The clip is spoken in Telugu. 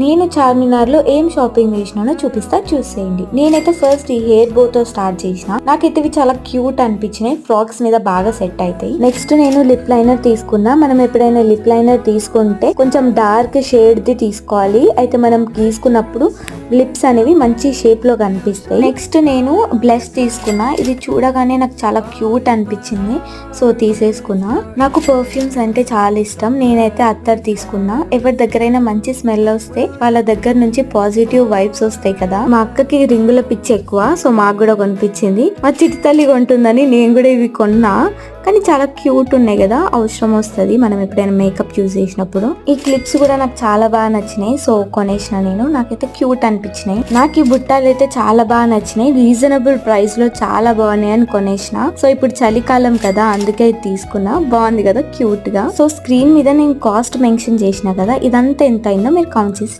నేను చార్మినార్లో ఏం షాపింగ్ చేసినానో చూపిస్తా చూసేయండి. నేనైతే ఫస్ట్ ఈ హెయిర్ బోతో స్టార్ట్ చేసిన. నాకైతే ఇవి చాలా క్యూట్ అనిపించినాయి. ఫ్రాక్స్ మీద బాగా సెట్ అవుతాయి నెక్స్ట్ నేను లిప్ లైనర్ తీసుకున్నా. మనం ఎప్పుడైనా లిప్ లైనర్ తీసుకుంటే కొంచెం డార్క్ షేడ్ ది తీసుకోవాలి. అయితే మనం తీసుకున్నప్పుడు లిప్స్ అనేవి మంచి షేప్లో కనిపిస్తాయి. నెక్స్ట్ నేను బ్లష్ తీసుకున్నా. ఇది చూడగానే నాకు చాలా క్యూట్ అనిపించింది. సో తీసేసుకున్నా. నాకు పర్ఫ్యూమ్స్ అంటే చాలా ఇష్టం. నేనైతే అత్తర్ తీసుకున్నా. ఎవరి దగ్గరైనా మంచి స్మెల్ వస్తే వాళ్ళ దగ్గర నుంచి పాజిటివ్ వైబ్స్ వస్తాయి కదా. మా అక్కకి రింగుల పిచ్చి ఎక్కువ. సో మాకు కూడా కొనిపించింది. మా చిట్టి తల్లి కొంటుందని నేను కూడా ఇవి కొన్నా. కానీ చాలా క్యూట్ ఉన్నాయి కదా అవసరం వస్తుంది. మనం ఎప్పుడైనా మేకప్ యూజ్ చేసినప్పుడు. ఈ క్లిప్స్ కూడా నాకు చాలా బాగా నచ్చినాయి. సో కొనేసిన నేను. నాకైతే క్యూట్ అనిపించినాయి. నాకు ఈ బుట్టాలు అయితే చాలా బాగా నచ్చినాయి. రీజనబుల్ ప్రైస్లో చాలా బాగున్నాయి అని కొనేసిన. సో ఇప్పుడు చలికాలం కదా అందుకే తీసుకున్నా. బాగుంది కదా క్యూట్గా. సో స్క్రీన్ మీద నేను కాస్ట్ మెన్షన్ చేసిన కదా ఇదంతా ఎంత అయిందో మీరు కౌంట్ చేసి